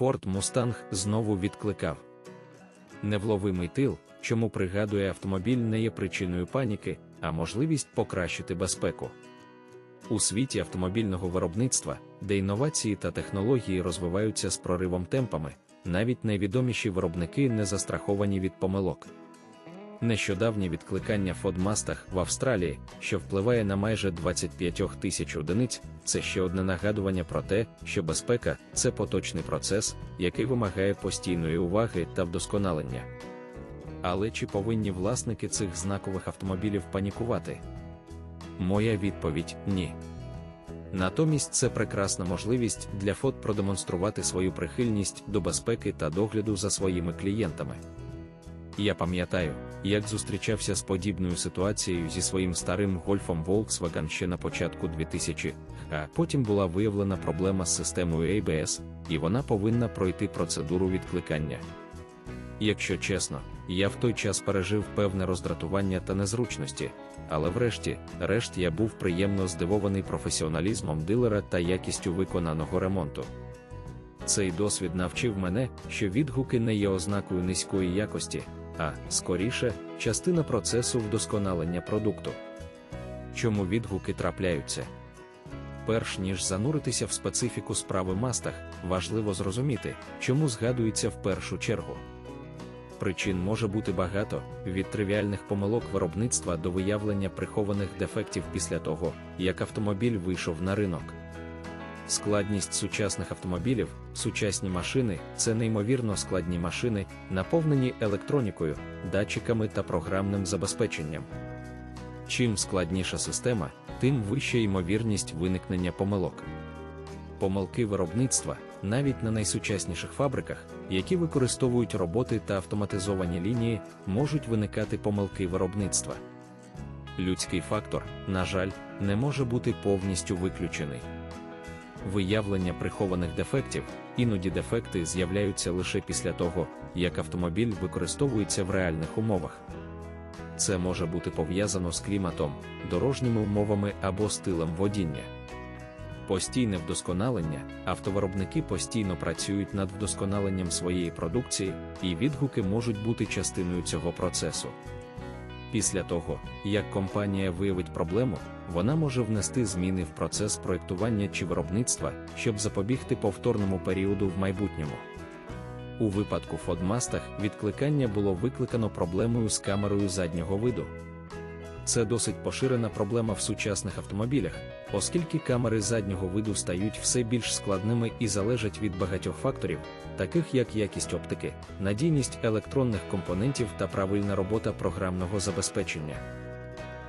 Ford Мустанг знову відкликав. Невловимий тил, чому пригадує автомобіль не є причиною паніки, а можливість покращити безпеку. У світі автомобільного виробництва, де інновації та технології розвиваються з проривом темпами, навіть найвідоміші виробники не застраховані від помилок. Нещодавнє відкликання Mustang в Австралії, що впливає на майже 25 тисяч одиниць, це ще одне нагадування про те, що безпека це поточний процес, який вимагає постійної уваги та вдосконалення. Але чи повинні власники цих знакових автомобілів панікувати? Моя відповідь ні. Натомість це прекрасна можливість для Ford продемонструвати свою прихильність до безпеки та догляду за своїми клієнтами. Я пам'ятаю, як зустрічався з подібною ситуацією зі своїм старим гольфом Volkswagen ще на початку 2000, а потім була виявлена проблема з системою ABS, і вона повинна пройти процедуру відкликання. Якщо чесно, я в той час пережив певне роздратування та незручності, але врешті, решт я був приємно здивований професіоналізмом дилера та якістю виконаного ремонту. Цей досвід навчив мене, що відгуки не є ознакою низької якості, а, скоріше, частина процесу вдосконалення продукту. Чому відгуки трапляються? Перш ніж зануритися в специфіку справи мастах, важливо зрозуміти, чому згадується в першу чергу. Причин може бути багато, від тривіальних помилок виробництва до виявлення прихованих дефектів після того, як автомобіль вийшов на ринок. Складність сучасних автомобілів, сучасні машини це неймовірно складні машини, наповнені електронікою, датчиками та програмним забезпеченням. Чим складніша система, тим вища ймовірність виникнення помилок. Помилки виробництва, навіть на найсучасніших фабриках, які використовують роботи та автоматизовані лінії, можуть виникати помилки виробництва. Людський фактор, на жаль, не може бути повністю виключений. Виявлення прихованих дефектів, іноді дефекти з'являються лише після того, як автомобіль використовується в реальних умовах. Це може бути пов'язано з кліматом, дорожніми умовами або стилем водіння. Постійне вдосконалення, автовиробники постійно працюють над вдосконаленням своєї продукції, і відгуки можуть бути частиною цього процесу. Після того, як компанія виявить проблему, вона може внести зміни в процес проєктування чи виробництва, щоб запобігти повторному періоду в майбутньому. У випадку Фодмастах відкликання було викликано проблемою з камерою заднього виду. Це досить поширена проблема в сучасних автомобілях, оскільки камери заднього виду стають все більш складними і залежать від багатьох факторів, таких як якість оптики, надійність електронних компонентів та правильна робота програмного забезпечення.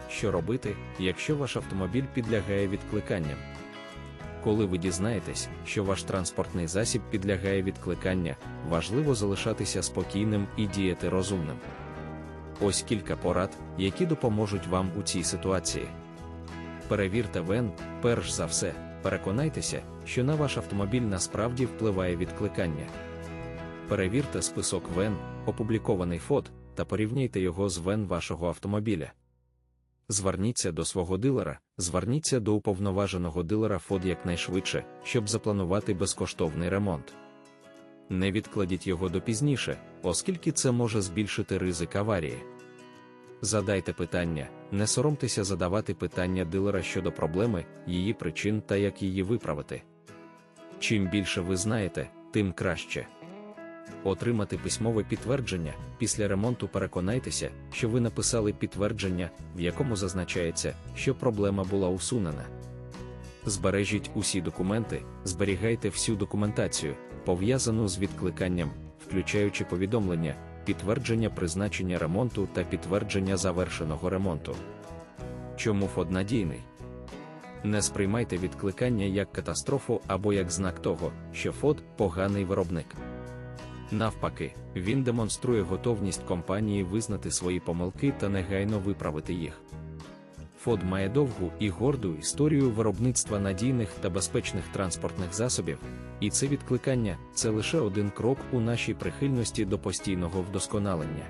Що робити, якщо ваш автомобіль підлягає відкликанням? Коли ви дізнаєтесь, що ваш транспортний засіб підлягає відкликання, важливо залишатися спокійним і діяти розумним. Ось кілька порад, які допоможуть вам у цій ситуації. Перевірте ВЕН, перш за все, переконайтеся, що на ваш автомобіль насправді впливає відкликання. Перевірте список ВЕН, опублікований фот, та порівняйте його з ВЕН вашого автомобіля. Зверніться до свого дилера, зверніться до уповноваженого дилера ФОД якнайшвидше, щоб запланувати безкоштовний ремонт. Не відкладіть його до пізніше, оскільки це може збільшити ризик аварії. Задайте питання, не соромтеся задавати питання дилера щодо проблеми, її причин та як її виправити. Чим більше ви знаєте, тим краще. Отримати письмове підтвердження після ремонту переконайтеся, що ви написали підтвердження, в якому зазначається, що проблема була усунена. Збережіть усі документи, зберігайте всю документацію, пов'язану з відкликанням, включаючи повідомлення, підтвердження призначення ремонту та підтвердження завершеного ремонту. Чому ФОД надійний? Не сприймайте відкликання як катастрофу або як знак того, що ФОД поганий виробник. Навпаки, він демонструє готовність компанії визнати свої помилки та негайно виправити їх. Фод має довгу і горду історію виробництва надійних та безпечних транспортних засобів, і це відкликання це лише один крок у нашій прихильності до постійного вдосконалення.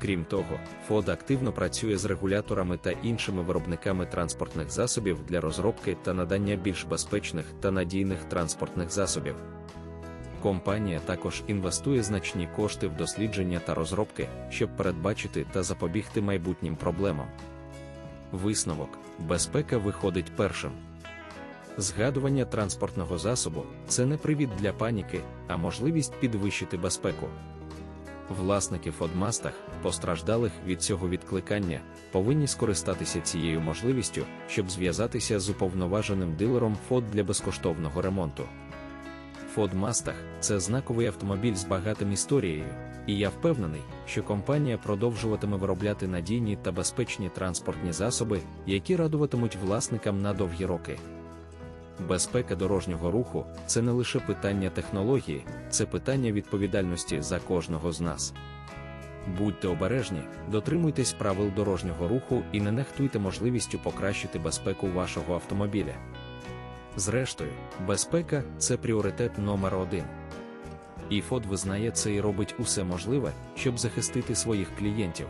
Крім того, Фод активно працює з регуляторами та іншими виробниками транспортних засобів для розробки та надання більш безпечних та надійних транспортних засобів Компанія також інвестує значні кошти в дослідження та розробки, щоб передбачити та запобігти майбутнім проблемам. Висновок: безпека виходить першим. Згадування транспортного засобу це не привід для паніки, а можливість підвищити безпеку. Власники Фодмастах, постраждалих від цього відкликання, повинні скористатися цією можливістю, щоб зв'язатися з уповноваженим дилером ФОД для безкоштовного ремонту. Mustang – це знаковий автомобіль з багатим історією, і я впевнений, що компанія продовжуватиме виробляти надійні та безпечні транспортні засоби, які радуватимуть власникам на довгі роки. Безпека дорожнього руху це не лише питання технології, це питання відповідальності за кожного з нас. Будьте обережні, дотримуйтесь правил дорожнього руху і не нехтуйте можливістю покращити безпеку вашого автомобіля. Зрештою, безпека це пріоритет номер один. І ФОД визнає це і робить усе можливе, щоб захистити своїх клієнтів.